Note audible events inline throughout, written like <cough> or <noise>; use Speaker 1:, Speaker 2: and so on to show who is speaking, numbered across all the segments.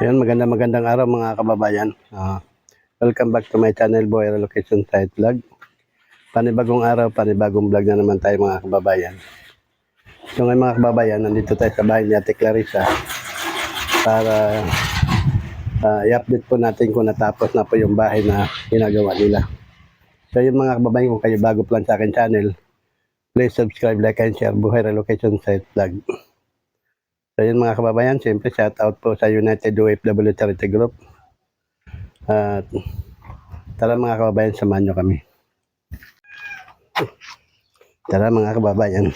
Speaker 1: Ayun, maganda magandang araw mga kababayan. Ah, welcome back to my channel, Boy Relocation Site Vlog. Panibagong araw, panibagong vlog na naman tayo mga kababayan. So ngayon mga kababayan, nandito tayo sa bahay ni Ate Clarissa para ah, i-update po natin kung natapos na po yung bahay na ginagawa nila. So yun mga kababayan, kung kayo bago pa lang sa akin channel, please subscribe, like, and share Buhay Relocation Site Vlog. So yun mga kababayan, siyempre shout out po sa United OFW Charity Group. At tara mga kababayan, samahan nyo kami. Tara mga kababayan.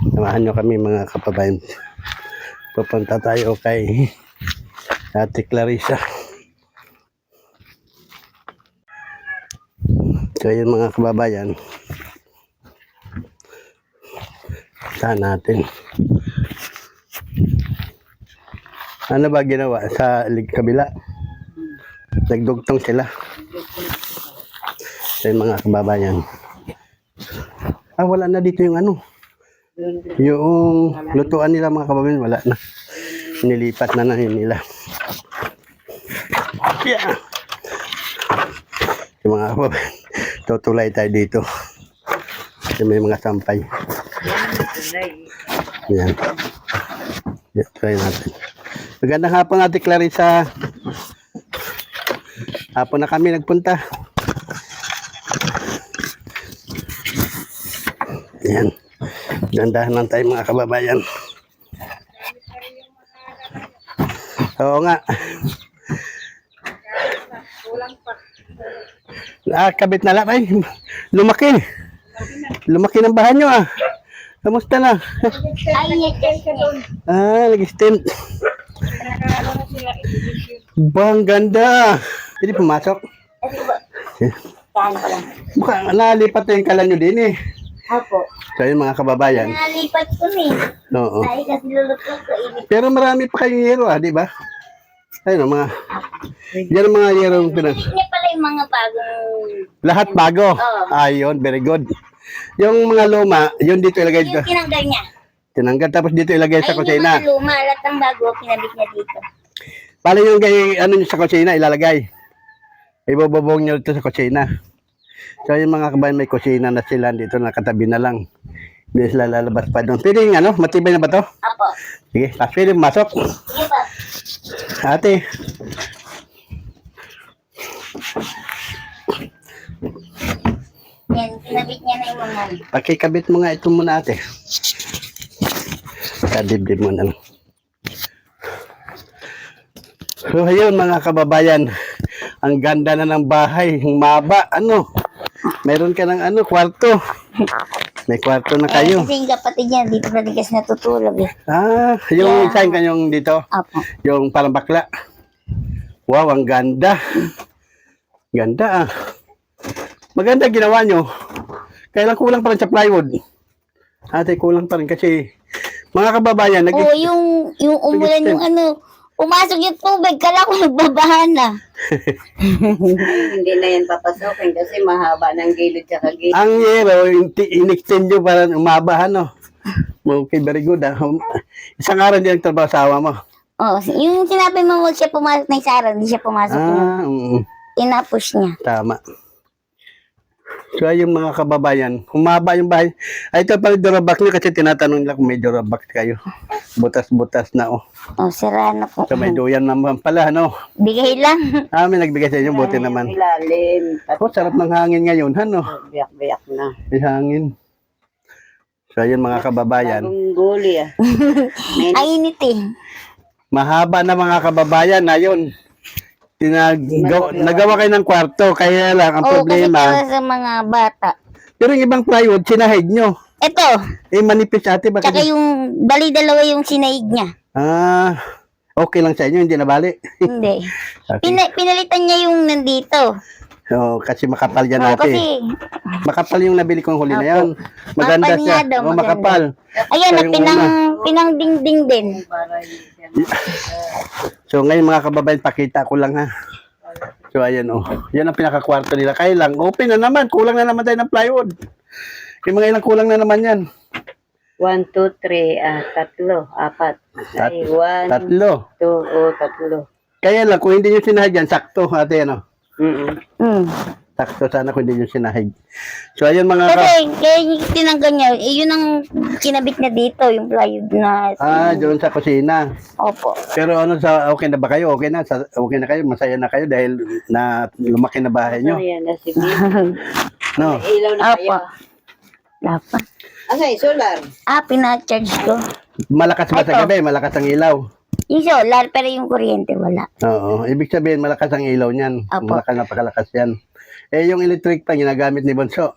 Speaker 1: Samahan nyo kami mga kababayan. Pupunta tayo kay Ate Clarissa. So yun mga kababayan. Saan natin? Ano ba ginawa sa kabila? Nagdugtong sila. Yun mga kababayan. Ah, wala na dito yung ano. Yung lutuan nila mga kababayan, wala na. Nilipat na na yun nila. Yeah. Yung mga kababayan, tutulay tayo dito. Kasi may mga sampay. Yan. Yan, try natin. Magandang hapon natin, Clarissa. Hapon na kami nagpunta. Yan. Dandahan lang tayo mga kababayan. Oo nga. Ah, kabit na lang. Ay, lumaki. Lumaki ng bahay nyo ah. Kamusta na?
Speaker 2: Ay.
Speaker 1: Ah, nag-stent. Bang ganda. Hindi pumasok. Mukhang nalipat na yung kala nyo din eh.
Speaker 2: Ako.
Speaker 1: So yun mga kababayan.
Speaker 2: Nalipat ko eh.
Speaker 1: Oo.
Speaker 2: Ay, kasi luluto ko. Init.
Speaker 1: Pero marami pa kayong yero ah, di ba? Ayun ang mga, yan ang mga yero pinag...
Speaker 2: Hindi pala yung mga bagong...
Speaker 1: Lahat bago.
Speaker 2: Oo.
Speaker 1: Ayun, very good. Yung mga luma, yun dito ilagay dito.
Speaker 2: Yung tinanggal niya.
Speaker 1: Tinanggal tapos dito ilagay sa
Speaker 2: Ay, yung
Speaker 1: kusina.
Speaker 2: mga luma. Lahat ng bago, kinabit niya dito.
Speaker 1: Pala yung gay, ano nyo sa kusina, ilalagay. Ibububong nyo dito sa kusina. So yung mga kabayan may kusina na sila dito nakatabi na lang. Hindi sila lalabas pa doon. Pwede yung ano, matibay na ba to?
Speaker 2: Apo.
Speaker 1: Sige, tapos pwede masok.
Speaker 2: Sige pa.
Speaker 1: Ate.
Speaker 2: Yan, kinabit niya na yung mga...
Speaker 1: Pakikabit mo nga ito muna ate. Kadibdib mo na lang. So ayun mga kababayan, ang ganda na ng bahay, ang maba, ano, meron ka ng ano, kwarto. May kwarto na
Speaker 2: Eh,
Speaker 1: kayo.
Speaker 2: kasi yung kapatid niya, dito na din kasi natutulog eh.
Speaker 1: Ah, yung isa yung kanyang dito,
Speaker 2: Apo.
Speaker 1: yung parang bakla. Wow, ang ganda. Ganda ah. Maganda ginawa nyo. Kailan kulang pa rin sa plywood. Ate, kulang pa rin kasi mga kababayan, nag
Speaker 2: Oo, yung, yung umulan yung ano, pumasok yung tubig, kala ko nagbabahan na.
Speaker 3: hindi na yan papasokin kasi mahaba ng gilid tsaka gilid.
Speaker 1: ang yero, in- in-extend nyo para umaba, ano. Okay, very good ah. Um, Isang araw din ang trabaho sa awa mo.
Speaker 2: Oo, yung sinabi mo, huwag siya pumasok na isa araw, hindi siya pumasok.
Speaker 1: Ah, mm,
Speaker 2: Inapos niya.
Speaker 1: tama. So, yung mga kababayan, humaba yung bahay. Ay, ito pala durabak nyo kasi tinatanong nila kung may durabak kayo. Butas-butas na, oh.
Speaker 2: Oh, sira na po.
Speaker 1: So, may duyan naman pala, ano.
Speaker 2: Bigay lang.
Speaker 1: Ah, may nagbigay sa inyo, buti naman.
Speaker 3: Ilalim.
Speaker 1: Oh, sarap ng hangin ngayon, ano.
Speaker 3: Biyak-biyak na.
Speaker 1: May hangin. So, yun mga kababayan.
Speaker 3: Bagong guli ah.
Speaker 2: Ay, init eh.
Speaker 1: Mahaba na mga kababayan na yun. Tinag nagawa kayo ng kwarto, kaya lang ang
Speaker 2: Oo, kasi
Speaker 1: problema.
Speaker 2: para sa mga bata.
Speaker 1: Pero yung ibang plywood, sinahid nyo.
Speaker 2: Ito,
Speaker 1: Eh, manipis ate, baka
Speaker 2: tsaka yung, bali dalawa yung sinaig niya.
Speaker 1: Ah, okay lang sa inyo, hindi na bali.
Speaker 2: Hindi. <laughs>
Speaker 1: Okay.
Speaker 2: Pina- pinalitan niya yung nandito.
Speaker 1: So, kasi makapal yan
Speaker 2: Oo,
Speaker 1: ate.
Speaker 2: kasi,
Speaker 1: Makapal yung nabili kong huli na yan. Maganda
Speaker 2: Makapal
Speaker 1: siya.
Speaker 2: daw,
Speaker 1: Oh,
Speaker 2: maganda.
Speaker 1: makapal.
Speaker 2: ayan,
Speaker 1: yung
Speaker 2: pinang,
Speaker 1: una.
Speaker 2: pinang dingding din.
Speaker 1: So, ngayon mga kababayan, pakita ko lang ha. So, ayan oh. Yan ang pinakakwarto nila. Kaya lang, open na naman. Kulang na naman tayo ng plywood. Yung mga ilang kulang na naman yan.
Speaker 3: One, two, three, ah, tatlo, apat.
Speaker 1: Tat-
Speaker 3: Ay, one,
Speaker 1: Tatlo.
Speaker 3: two, oh, tatlo.
Speaker 1: Kaya lang, kung hindi nyo sinahigyan, sakto, ate, ano?
Speaker 3: Mm-mm.
Speaker 2: Hmm.
Speaker 1: Sakto sana kung hindi nyo sinahig. So, ayun mga ka...
Speaker 2: Kasi, kaya yung tinanggal niya, eh, yun ang kinabit niya dito, yung plywood na...
Speaker 1: Ah, doon sa kusina.
Speaker 2: Opo.
Speaker 1: Pero ano sa okay na ba kayo? Okay na, sa, okay na kayo, masaya na kayo dahil na lumaki na bahay nyo.
Speaker 3: Ayan na, sige. <laughs>
Speaker 1: No.
Speaker 3: Ilaw na kayo.
Speaker 2: Opo. Dapat.
Speaker 3: Asa, solar?
Speaker 2: Ah, pinacharge ko.
Speaker 1: Malakas ba sa gabi? Malakas ang ilaw.
Speaker 2: Yung solar, pero yung kuryente wala.
Speaker 1: Oo. Ibig sabihin, malakas ang ilaw niyan.
Speaker 2: Apo.
Speaker 1: Malakas, napakalakas yan. Eh, yung electric pa, ginagamit ni Bonso.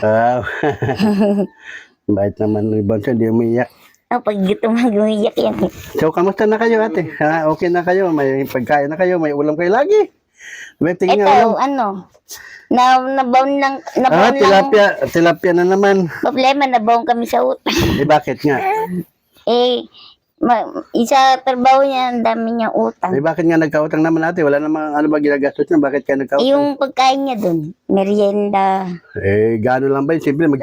Speaker 1: Wow. <laughs> Bait naman ni Bonso, hindi umiyak.
Speaker 2: Ah, pag gito mag-umiyak <laughs> yan.
Speaker 1: So, kamusta na kayo, ate? Ha, okay na kayo? May pagkain na kayo? May ulam kayo lagi? May tingin
Speaker 2: Ito,
Speaker 1: ulam.
Speaker 2: ano, na nabaon lang,
Speaker 1: Ah,
Speaker 2: nabaon lang,
Speaker 1: tilapia. Tilapia na naman.
Speaker 2: problema, nabaon kami sa utang.
Speaker 1: Eh, bakit nga? <laughs>
Speaker 2: Eh, ma, isa trabaho niya, ang dami niyang utang.
Speaker 1: Eh, bakit nga nagkautang naman ate? Wala namang ano ba ginagastos niya? Bakit ka
Speaker 2: Eh,
Speaker 1: nagkautang?
Speaker 2: yung pagkain niya dun, merienda.
Speaker 1: Eh, gano'n lang ba yun? Siyempre, mag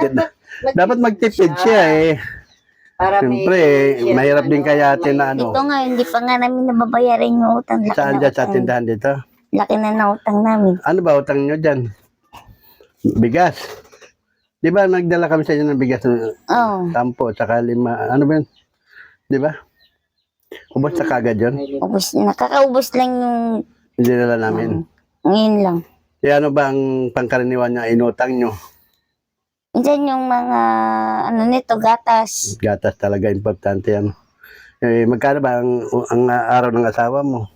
Speaker 1: dapat magtipid siya eh.
Speaker 3: Para
Speaker 1: Siyempre,
Speaker 3: may...
Speaker 1: eh, mahirap din kaya ate na
Speaker 2: Ito
Speaker 1: ano.
Speaker 2: nga, hindi pa nga namin nababayaran yung utang. Laki
Speaker 1: Saan
Speaker 2: na
Speaker 1: dyan sa
Speaker 2: utang.
Speaker 1: tindahan dito?
Speaker 2: Laki na na utang namin.
Speaker 1: Ano ba utang nyo dyan? Bigas. Di ba nagdala kami sa inyo ng bigas ng
Speaker 2: Oo.
Speaker 1: sampo, saka lima, ano ba yun? Di ba? Ubos sa kagad yun?
Speaker 2: Ubus, nakakaubos lang yung
Speaker 1: Hindi nila namin.
Speaker 2: ngayon lang.
Speaker 1: Eh ano ba ang pangkaraniwan niya inutang nyo?
Speaker 2: Minsan yung mga, ano nito, gatas.
Speaker 1: Gatas talaga, importante yan. Eh, magkano ba ang, ang araw ng asawa mo?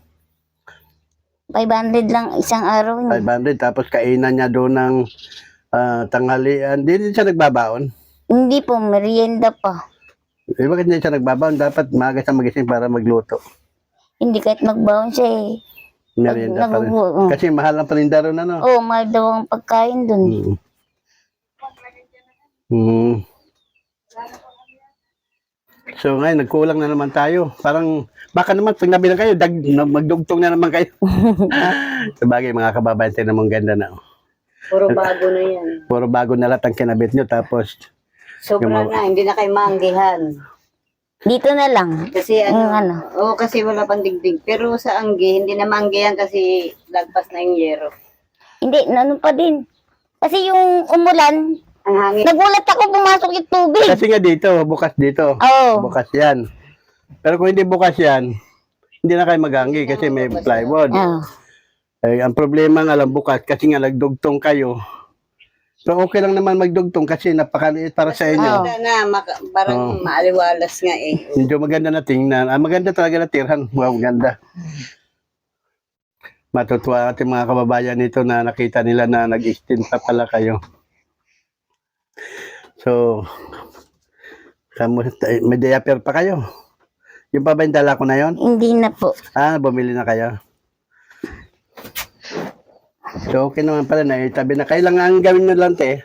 Speaker 2: 500 lang isang araw niya.
Speaker 1: 500, tapos kainan niya doon ng ah, tanghalian. Hindi din siya nagbabaon.
Speaker 2: Hindi po, merienda pa.
Speaker 1: Eh, bakit hindi siya nagbabaon? Dapat maaga siya magising para magluto.
Speaker 2: Hindi kahit magbaon siya eh.
Speaker 1: Merienda pa rin. Kasi mahal ang paninda ron, ano?
Speaker 2: Oo, oh, mahal daw ang pagkain dun.
Speaker 1: Mm. Mm. So ngayon, nagkulang na naman tayo. Parang, baka naman pag nabilang kayo, dag, na- magdugtong na naman kayo. <laughs> <laughs> Sabagay, mga kababayan, tingnan mo ang ganda na. oh.
Speaker 3: Puro bago na yan.
Speaker 1: Puro bago na lahat ang kinabit nyo. Tapos,
Speaker 3: Sobra
Speaker 1: mga-
Speaker 3: na, hindi na kayo maanggihan.
Speaker 2: Dito na lang.
Speaker 3: Kasi ano,
Speaker 2: Yung ano.
Speaker 3: oo, kasi wala pang digdig. Pero sa anggi, hindi na maanggihan kasi lagpas na yung yero.
Speaker 2: Hindi, ano pa din. Kasi yung umulan,
Speaker 3: Ang hangin.
Speaker 2: nagulat ako pumasok yung tubig.
Speaker 1: kasi nga dito, bukas dito.
Speaker 2: Oo.
Speaker 1: Bukas yan. Pero kung hindi bukas yan, hindi na kayo maganggi kasi may plywood.
Speaker 2: Oo.
Speaker 1: Eh, ang problema nga lang bukas kasi nga nagdugtong kayo. So okay lang naman magdugtong kasi napakaliit para sa inyo.
Speaker 2: Oo.
Speaker 3: Maganda na, maka- parang maaliwalas nga eh.
Speaker 1: Medyo maganda na tingnan. Ah, maganda talaga na tirhan. Wow, maganda. Matutuwa ating mga kababayan nito na nakita nila na nag-extend pa pala kayo. So, kamusta? May diaper pa kayo? Yung pa ba yung dala ko na yon?
Speaker 2: Hindi na po.
Speaker 1: Ah, bumili na kayo. So, okay naman pala na itabi na. Kailangan gawin nyo lang, te.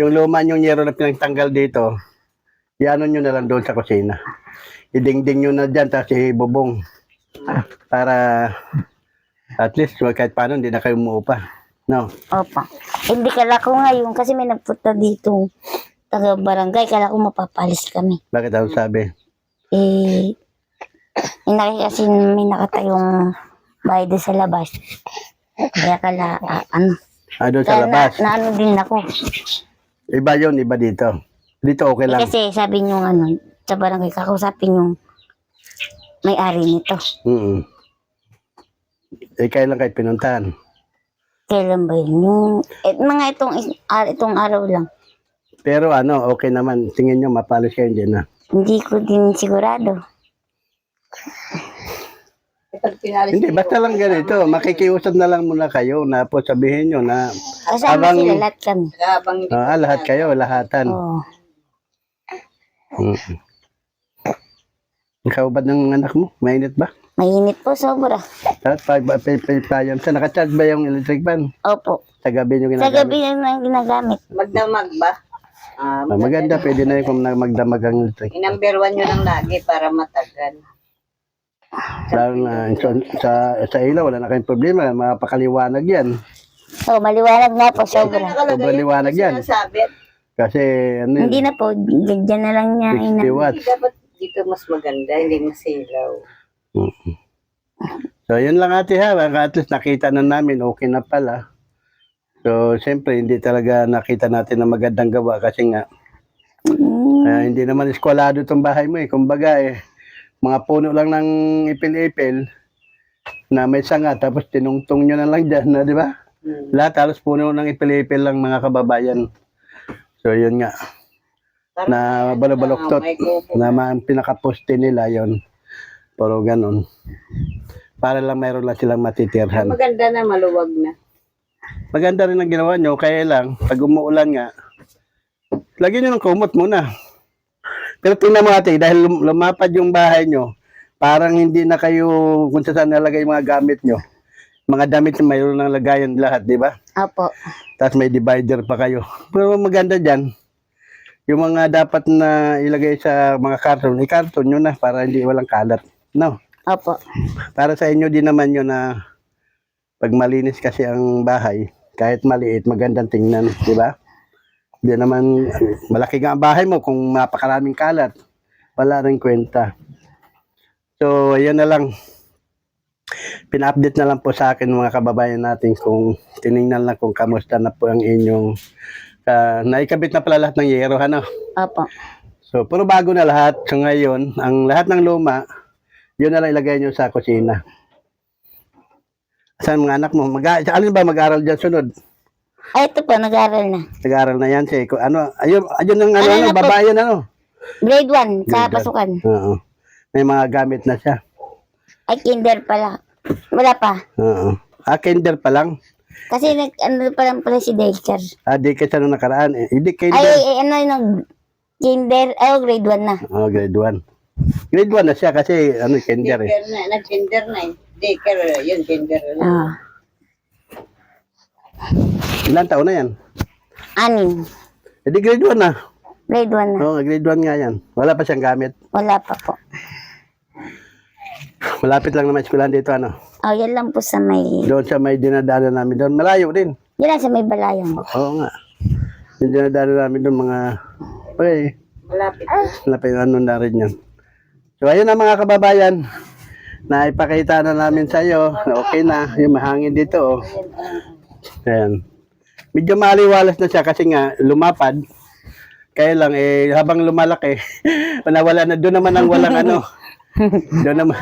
Speaker 1: Yung luma yung yero na pinagtanggal dito, iano nyo na lang doon sa kusina. Idingding nyo na dyan, tapos ibubong. Para at least kahit paano hindi na kayo umuupa. No?
Speaker 2: Opa. Hindi kala ko ngayon kasi may nagpunta dito taga barangay. Kala ko mapapalis kami.
Speaker 1: Bakit ako sabi?
Speaker 2: Eh, may naki kasi may nakatayong bahay sa labas. Kaya kala, ah, ano.
Speaker 1: Ah, doon sa
Speaker 2: Kaya
Speaker 1: labas.
Speaker 2: na ano din ako.
Speaker 1: Iba yun, iba dito. Dito okay
Speaker 2: Eh,
Speaker 1: lang.
Speaker 2: kasi sabi niyo ano, sa barangay, kakausapin yung may-ari nito.
Speaker 1: Mm Eh, kailan kayo pinuntahan?
Speaker 2: Kailan ba yun? Yung, eh, mga itong, ah, itong araw lang.
Speaker 1: Pero ano, okay naman. Tingin nyo, mapalis kayo dyan na.
Speaker 2: Hindi ko din sigurado.
Speaker 3: Pinalis
Speaker 1: Hindi, basta lang ganito. Makikiusap na lang muna kayo na po sabihin nyo na
Speaker 2: Kasama
Speaker 1: Habang-
Speaker 2: sila lahat kami.
Speaker 3: habang
Speaker 1: ah, lahat kayo, lahatan.
Speaker 2: Oo.
Speaker 1: Mm. Ikaw ba ng anak mo? Mainit ba?
Speaker 2: Mainit po, sobra.
Speaker 1: At pag pa, pa, pa, pa, yun. Sa nakacharge ba yung electric fan?
Speaker 2: Opo.
Speaker 1: Sa gabi nyo
Speaker 2: Sa
Speaker 1: ginagamit?
Speaker 2: gabi lang ginagamit.
Speaker 3: magdamag ba? Ah,
Speaker 1: Ah, maganda, pwede na yun kung na- magdamag ang electric.
Speaker 3: I-number one nyo lang lagi para matagal.
Speaker 1: Lalo na sa, sa, sa ilaw, wala na kayong problema. Makapakaliwanag yan.
Speaker 2: Oo, maliwanag nga po, sobra.
Speaker 1: Sobrang liwanag yan. Kasi ano yun,
Speaker 2: Hindi na po, dyan na lang niya
Speaker 1: 60
Speaker 2: ina.
Speaker 1: watts.
Speaker 3: Hindi dapat dito mas maganda, hindi masilaw.
Speaker 1: So, yun lang ate ha. At least nakita na namin, okay na pala. So, siyempre, hindi talaga nakita natin na magandang gawa kasi nga,
Speaker 2: Mm,
Speaker 1: ah, hindi naman eskwalado itong bahay mo eh. Kumbaga eh, mga puno lang ng ipil-ipil na may sanga, tapos tinungtong nyo na lang dyan, na, di ba?
Speaker 3: Hmm.
Speaker 1: Lahat halos puno ng ipil-ipil lang mga kababayan. So, yun nga.
Speaker 3: Parang
Speaker 1: Na balabaloktot. Na ang pinakaposte nila yon Pero ganun. Para lang mayroon lang silang matitirhan.
Speaker 3: Maganda na, maluwag na.
Speaker 1: Maganda rin ang ginawa nyo, kaya lang, pag umuulan nga, lagyan nyo ng kumot muna. Pero tingnan mo ate, dahil lum- lumapad yung bahay nyo, parang hindi na kayo kung saan nalagay yung mga gamit nyo. Mga damit na mayroon ng lagayan lahat, di ba?
Speaker 2: Opo.
Speaker 1: Tapos may divider pa kayo. Pero maganda dyan, yung mga dapat na ilagay sa mga karton, i-karton nyo na para hindi walang kalat. No?
Speaker 2: Opo.
Speaker 1: Para sa inyo din naman yun na pag malinis kasi ang bahay, kahit maliit, magandang tingnan, di ba? Hindi naman, malaki nga ang bahay mo kung napakaraming kalat. Wala rin kwenta. So, ayan na lang. Pina-update na lang po sa akin mga kababayan natin kung tiningnan lang kung kamusta na po ang inyong uh, naikabit na pala lahat ng yero, ano?
Speaker 2: Opo.
Speaker 1: So, puro bago na lahat. So, ngayon, ang lahat ng luma, yun na lang ilagay nyo sa kusina. Saan mga anak mo? Mag alin ba mag-aral dyan sunod?
Speaker 2: Ay, ito po, nag-aaral na.
Speaker 1: Nag-aral na yan si ano, ayun, ayun ang ano,
Speaker 2: Ano
Speaker 1: ano, babae yan, ano?
Speaker 2: Grade 1 sa
Speaker 1: Grade
Speaker 2: pasukan.
Speaker 1: Oo. May mga gamit na siya.
Speaker 2: Ay, kinder pala. Wala pa.
Speaker 1: Oo. Ah, kinder pa lang.
Speaker 2: Kasi nag, ano pa lang pala si daycare.
Speaker 1: Ah, di ka siya nung nakaraan. Eh, hindi
Speaker 2: Ay,
Speaker 1: kinder.
Speaker 2: ay, ano yung kinder, ay, oh, grade 1 na.
Speaker 1: Oh, grade 1. Grade 1 na siya kasi ano, kinder eh.
Speaker 3: Kinder na, nag-kinder na eh. Daycare, yun, kinder na.
Speaker 2: Ah,
Speaker 1: Ilan taon na yan?
Speaker 2: anim.
Speaker 1: Eh, di grade 1 na.
Speaker 2: Grade 1 na.
Speaker 1: Oo, grade 1 nga yan. Wala pa siyang gamit.
Speaker 2: Wala pa po.
Speaker 1: Malapit lang naman eskwelahan dito, ano?
Speaker 2: Oh, yan lang po sa may,
Speaker 1: Doon sa may dinadaanan namin doon. Malayo din.
Speaker 2: yan lang sa may balayang.
Speaker 1: Oo nga. Yung dinadaanan namin doon mga... Okay,
Speaker 3: Malapit na.
Speaker 1: malapit ano na rin yan. So ayun na mga kababayan. Naipakita na namin sa iyo. Okay na. Yung mahangin dito. Oh. Ayan. Medyo maliwalas na siya kasi nga lumapad. Kaya lang eh habang lumalaki, <laughs> nawala na doon naman ang walang ano. <laughs> Doon naman.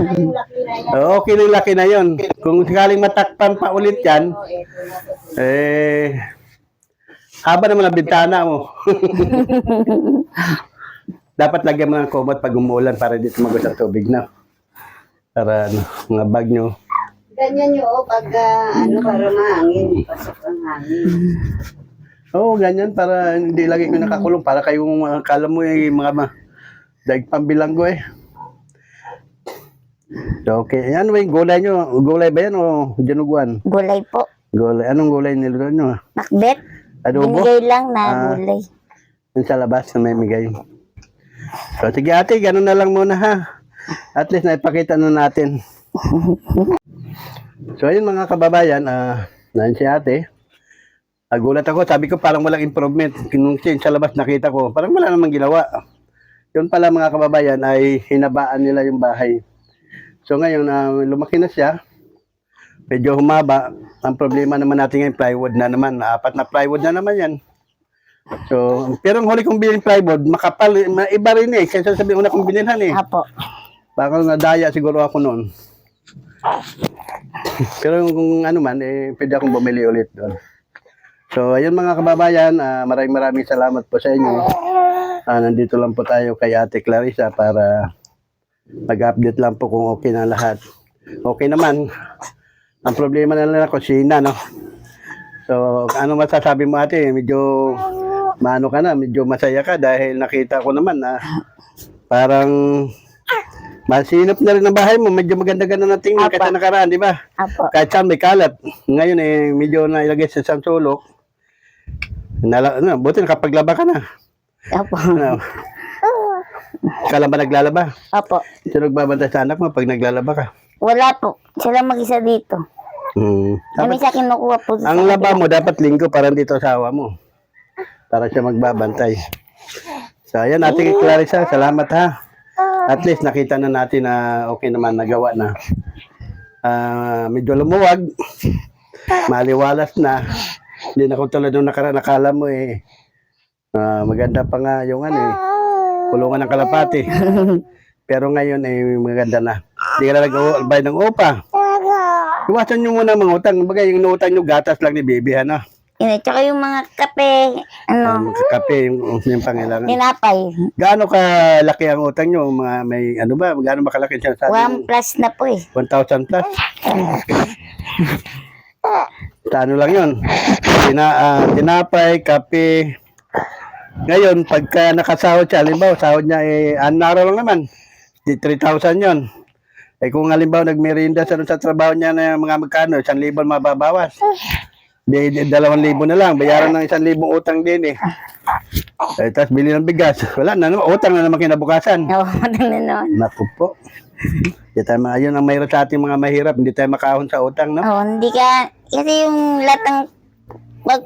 Speaker 1: Oo, okay na laki na yon. Kung sakaling matakpan pa ulit yan, eh, haba naman ang bintana mo. <laughs> Dapat lagyan mo ng kumot pag umuulan para dito magus ang tubig na. Para ano, mga bag nyo.
Speaker 3: Ganyan nyo, oh, pag ah, ano, para mahangin. Pasok ang hangin. <laughs>
Speaker 1: Oo, ganyan para hindi lagi ko nakakulong. Para kayong mga kala mo eh, mga ma, daig pambilanggo eh. So, okay. Ano ba yung gulay nyo? Gulay ba yan o dinuguan?
Speaker 2: Gulay po.
Speaker 1: Gulay. Anong gulay niluto nyo?
Speaker 2: Macbeth.
Speaker 1: Adobo?
Speaker 2: Binigay lang na
Speaker 1: Ah.
Speaker 2: gulay.
Speaker 1: Yung sa labas na may migay. So, sige ate, ganun na lang muna ha. At least naipakita na natin. <laughs> so, ayun mga kababayan, ah, uh, si ate. Nagulat ako, sabi ko parang walang improvement. Nung sa labas nakita ko, parang wala namang ginawa. Yun pala mga kababayan ay hinabaan nila yung bahay. So ngayon, ah, lumaki na siya. Medyo humaba. Ang problema naman natin ngayon, plywood na naman. Apat na plywood na naman yan. So, pero ang huli kong bilhin plywood, makapal, ma- iba rin eh. Kaysa sabi una kong binilhan eh.
Speaker 2: Apo.
Speaker 1: Baka nadaya siguro ako noon. Pero kung ano man, eh, pwede akong bumili ulit doon. So, ayun mga kababayan, ah, maraming maraming salamat po sa inyo. Ah, nandito lang po tayo kay Ate Clarissa para mag-update lang po kung okay na lahat. Okay naman. Ang problema na lang kusina, no? So, ano masasabi mo ate? Medyo maano ka na, medyo masaya ka dahil nakita ko naman na parang masinop na rin ang bahay mo. Medyo maganda-ganda na tingnan kasi nakaraan, di ba?
Speaker 2: Apo.
Speaker 1: Kahit saan may kalat. Ngayon eh, medyo nailagay sa isang sulok. Nala, ano, buti nakapaglaba ka na.
Speaker 2: Apo.
Speaker 1: Ano? Kala ba naglalaba?
Speaker 2: Apo.
Speaker 1: Sino nagbabantay sa anak mo pag naglalaba ka?
Speaker 2: Wala po. Sila mag-isa dito.
Speaker 1: Hmm.
Speaker 2: Kami sa kinukuha po. sa
Speaker 1: ang laba mo dapat linggo para dito asawa mo. para siya magbabantay. So, ayan, Ate Clarissa, salamat ha. At least nakita na natin na okay naman nagawa na. Ah, medyo lumuwag, maliwalas na. Hindi na kung tulad nung nakara, nakala mo eh. ah, maganda pa nga yung ano eh, kulungan ng kalapati. Pero ngayon eh, maganda na. Hindi ka na nag-bayad ng upa. Iwasan nyo muna mga utang. Bagay, yung utang nyo, gatas lang ni baby, ano?
Speaker 2: Yun, at saka yung mga kape, ano,
Speaker 1: Um, kape, yung, yung pangailangan.
Speaker 2: tinapay.
Speaker 1: Gaano kalaki ang utang nyo? Mga, may, ano ba? Gaano ba kalaki siya sa
Speaker 2: One plus na po eh.
Speaker 1: 1,000 plus? Sa ano lang yun? Tina, ah, tinapay, kape. Ngayon, pagka nakasahod siya, halimbawa, sahod niya eh, araw lang naman. Di 3,000 yun. Eh kung halimbawa nagmerienda sa, sa trabaho niya na mga magkano, 1,000 mababawas. Di, di, 2,000 na lang. Bayaran ng 1,000 utang din eh. Eh, tapos bili ng bigas. Wala na naman. Utang na naman kinabukasan.
Speaker 2: Oo, ano na naman.
Speaker 1: Naku po. Hindi tayo, ma- yun ang mayroon sa ating mga mahirap. Hindi tayo makahon sa utang, no?
Speaker 2: Oo, hindi ka, kasi yung lahat ng, pag,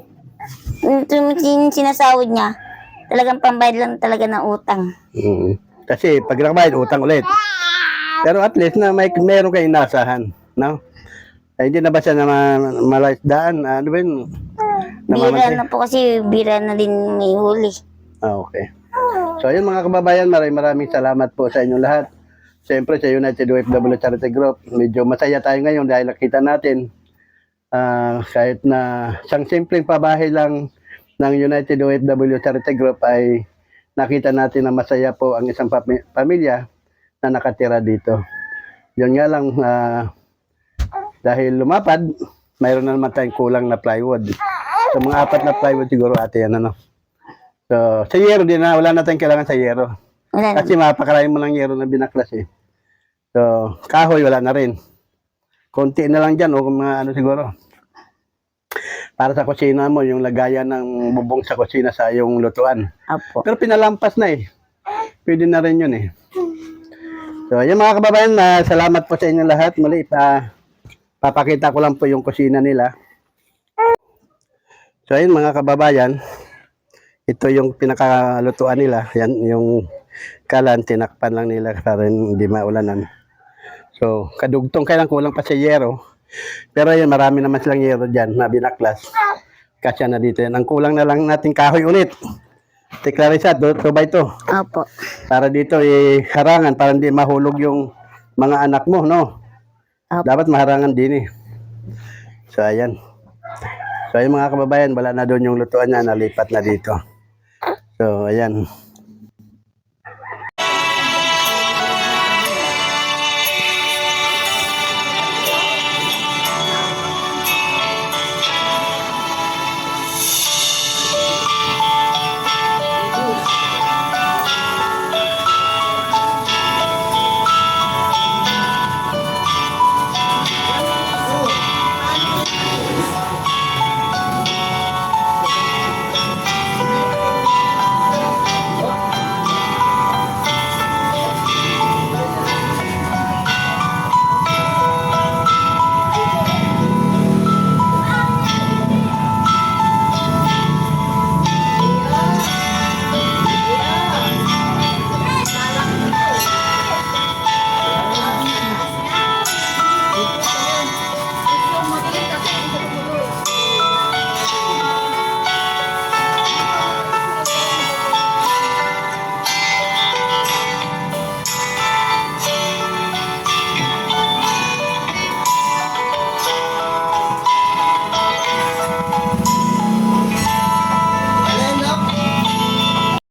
Speaker 2: yung sinasahod niya, talagang pambayad lang talaga ng utang.
Speaker 1: Mm. Kasi pag nakabayad, utang ulit. Pero at least na may meron kayong inasahan, no? Ay, hindi na ba siya na ma- malaisdaan? Ano ba yun?
Speaker 2: Bira
Speaker 1: Namamatay?
Speaker 2: na po kasi, bira na din may huli.
Speaker 1: Ah, okay. So, ayun mga kababayan, maraming maraming salamat po sa inyo lahat. Siyempre sa United OFW Charity Group, medyo masaya tayo ngayon dahil nakita natin ah, kahit na isang simpleng pabahay lang ng United OFW Charity Group ay nakita natin na masaya po ang isang pami- pamilya na nakatira dito. Yun nga lang, ah, dahil lumapad, mayroon na naman tayong kulang na plywood. So mga apat na plywood siguro ate yan ano. So, sa yero din na, wala na tayong kailangan sa yero.
Speaker 2: Wala.
Speaker 1: Kasi mapakarami mo ng yero na binaklas eh. So, kahoy wala na rin. Konti na lang dyan o kung mga ano siguro. Para sa kusina mo, yung lagayan ng bubong sa kusina sa yung lutuan.
Speaker 2: Apo.
Speaker 1: Pero pinalampas na eh. Pwede na rin yun eh. So, ayun mga kababayan, na salamat po sa inyo lahat. Muli, pa, papakita ko lang po yung kusina nila. So, ayun mga kababayan, ito yung pinakalutuan nila. Yan, yung kalan, tinakpan lang nila para hindi maulanan. So, kadugtong kailang kulang pa sa yero. Pero ayun, marami naman silang yero dyan na binaklas. Kasya na dito yan. Ang kulang na lang natin kahoy ulit. Tiklarisa, 2 by 2.
Speaker 2: Apo.
Speaker 1: Para dito eh, harangan, para hindi mahulog yung mga anak mo, no?
Speaker 2: Apo.
Speaker 1: Dapat maharangan din eh. So, ayan. So, ayun mga kababayan, wala na doon yung lutuan niya, nalipat na dito. So, ayan.